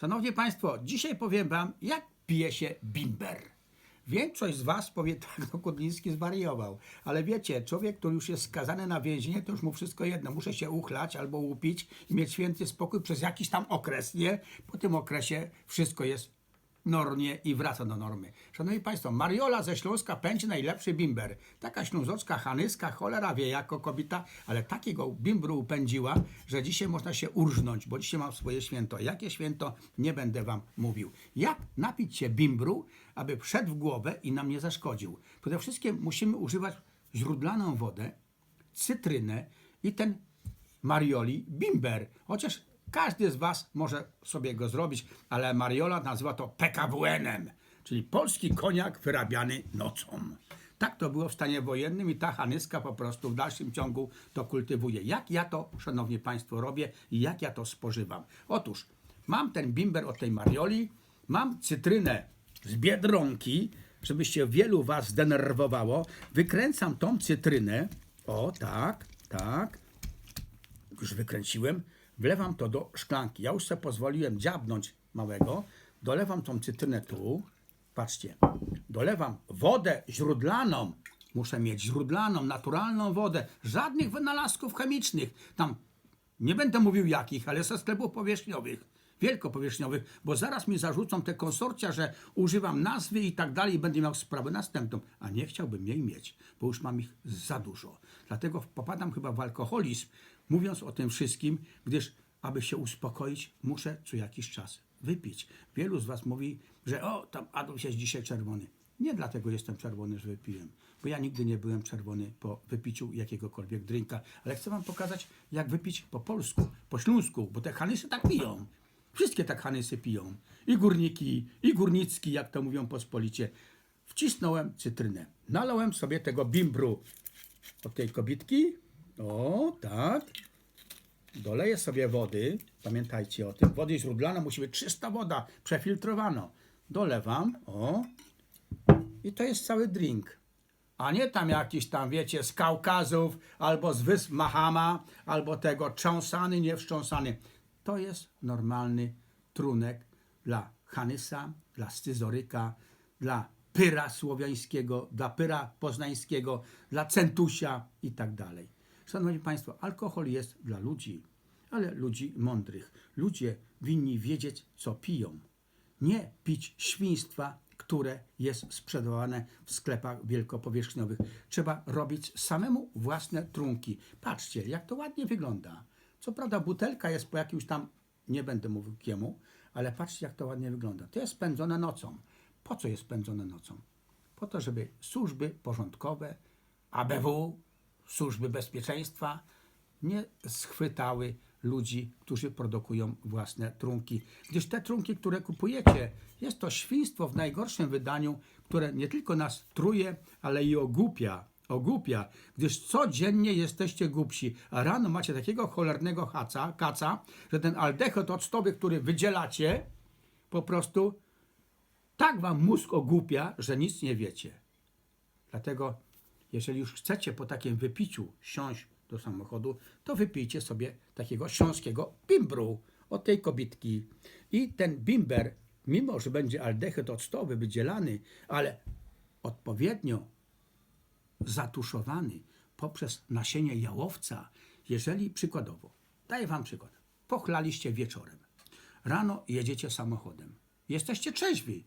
Szanowni Państwo, dzisiaj powiem Wam, jak pije się bimber. Większość z Was powie tak, no Kudliński zwariował. Ale wiecie, człowiek, który już jest skazany na więzienie, to już mu wszystko jedno. Muszę się uchlać albo łupić i mieć święty spokój przez jakiś tam okres, nie? Po tym okresie wszystko jest normie i wraca do normy. Szanowni Państwo, Mariola ze Śląska pędzi najlepszy bimber. Taka ślązocka hanyska, cholera wie jako kobieta, ale takiego bimbru upędziła, że dzisiaj można się urżnąć, bo dzisiaj mam swoje święto. Jakie święto? Nie będę Wam mówił. Jak napić się bimbru, aby wszedł w głowę i nam nie zaszkodził? Przede wszystkim musimy używać źródlaną wodę, cytrynę i ten Marioli bimber. Chociaż każdy z Was może sobie go zrobić, ale Mariola nazywa to PKWN-em, czyli polski koniak wyrabiany nocą. Tak to było w stanie wojennym i ta Hanyska po prostu w dalszym ciągu to kultywuje. Jak ja to, szanowni Państwo, robię i jak ja to spożywam? Otóż mam ten bimber od tej Marioli, mam cytrynę z Biedronki, żeby się wielu Was zdenerwowało. Wykręcam tą cytrynę, o tak, tak, już wykręciłem, wlewam to do szklanki. Ja już sobie pozwoliłem dziabnąć małego, dolewam tą cytrynę tu, patrzcie, dolewam wodę źródlaną, muszę mieć źródlaną, naturalną wodę, żadnych wynalazków chemicznych, tam nie będę mówił jakich, ale ze sklepów powierzchniowych, wielkopowierzchniowych, bo zaraz mi zarzucą te konsorcja, że używam nazwy i tak dalej i będę miał sprawę następną, a nie chciałbym jej mieć, bo już mam ich za dużo. Dlatego popadam chyba w alkoholizm, mówiąc o tym wszystkim, gdyż aby się uspokoić, muszę co jakiś czas wypić. Wielu z Was mówi, że o, tam Adolf jest dzisiaj czerwony. Nie dlatego jestem czerwony, że wypiłem, bo ja nigdy nie byłem czerwony po wypiciu jakiegokolwiek drinka, ale chcę Wam pokazać, jak wypić po polsku, po śląsku, bo te hanysy tak piją. Wszystkie tak hanysy piją. I górniki, i górnicki, jak to mówią pospolicie. Wcisnąłem cytrynę. Nalałem sobie tego bimbru od tej kobitki. O, tak. Doleję sobie wody. Pamiętajcie o tym. Wody źródlana musi być czysta woda, przefiltrowana. Dolewam. O. I to jest cały drink. A nie tam jakiś tam, wiecie, z Kaukazów, albo z wysp Mahama, albo tego cząsany, niewstrząsany. To jest normalny trunek dla Hanysa, dla Scyzoryka, dla Pyra słowiańskiego, dla Pyra poznańskiego, dla Centusia i tak dalej. Szanowni Państwo, alkohol jest dla ludzi, ale ludzi mądrych. Ludzie winni wiedzieć, co piją. Nie pić świństwa, które jest sprzedawane w sklepach wielkopowierzchniowych. Trzeba robić samemu własne trunki. Patrzcie, jak to ładnie wygląda. Co prawda butelka jest po jakimś tam, nie będę mówił kiemu, ale patrzcie, jak to ładnie wygląda. To jest spędzone nocą. Po co jest spędzone nocą? Po to, żeby służby porządkowe, ABW, służby bezpieczeństwa nie schwytały ludzi, którzy produkują własne trunki. Gdyż te trunki, które kupujecie, jest to świństwo w najgorszym wydaniu, które nie tylko nas truje, ale i ogłupia. Ogłupia, gdyż codziennie jesteście głupsi, a rano macie takiego cholernego haca, kaca, że ten aldehyd octowy, który wydzielacie, po prostu tak wam mózg ogłupia, że nic nie wiecie. Dlatego, jeżeli już chcecie po takim wypiciu siąść do samochodu, to wypijcie sobie takiego śląskiego bimbru od tej kobitki. I ten bimber, mimo że będzie aldehyd octowy wydzielany, ale odpowiednio zatuszowany poprzez nasienie jałowca, jeżeli przykładowo, daję wam przykład, pochlaliście wieczorem, rano jedziecie samochodem, jesteście trzeźwi,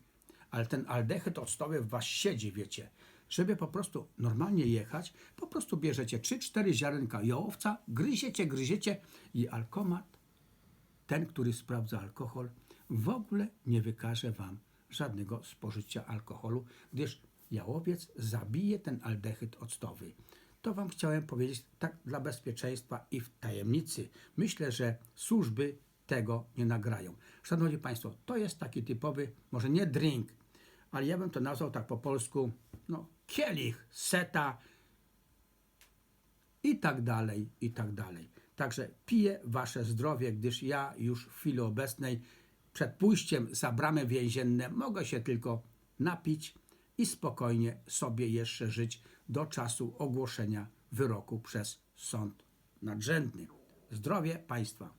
ale ten aldehyd octowy w was siedzi, wiecie, żeby po prostu normalnie jechać, po prostu bierzecie 3-4 ziarenka jałowca, gryziecie, gryziecie i alkomat, ten, który sprawdza alkohol, w ogóle nie wykaże wam żadnego spożycia alkoholu, gdyż jałowiec zabije ten aldehyd octowy. To wam chciałem powiedzieć tak dla bezpieczeństwa i w tajemnicy. Myślę, że służby tego nie nagrają. Szanowni Państwo, to jest taki typowy, może nie drink, ale ja bym to nazwał tak po polsku, no kielich, seta i tak dalej, i tak dalej. Także piję wasze zdrowie, gdyż ja już w chwili obecnej przed pójściem za bramy więzienne mogę się tylko napić i spokojnie sobie jeszcze żyć do czasu ogłoszenia wyroku przez sąd nadrzędny. Zdrowie państwa.